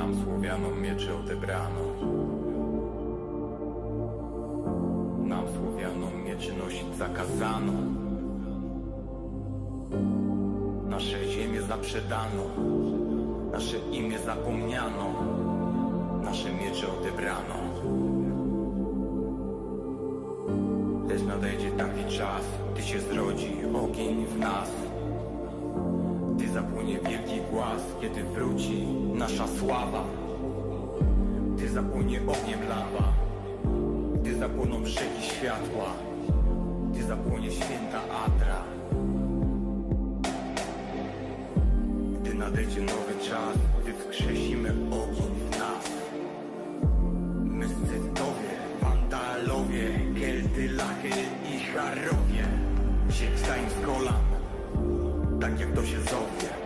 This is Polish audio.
Nam Słowianom miecze odebrano. Nam Słowianom mieczy nosić zakazano. Nasze ziemię zaprzedano. Nasze imię zapomniano. Nasze miecze odebrano. Lecz nadejdzie taki czas Gdy się zrodzi ogień w nas zapłonie wielki głaz Kiedy wróci nasza sława. Gdy zapłonie ogniem lawa Gdy zapłoną brzegi światła Gdy zapłonie święta Adra Gdy nadejdzie nowy czas Gdy wskrzesimy ogień w nas. My Scytowie, Wandalowie, Kelty, Lachy i Harowie Się wstań z kolan tak jak to się zowie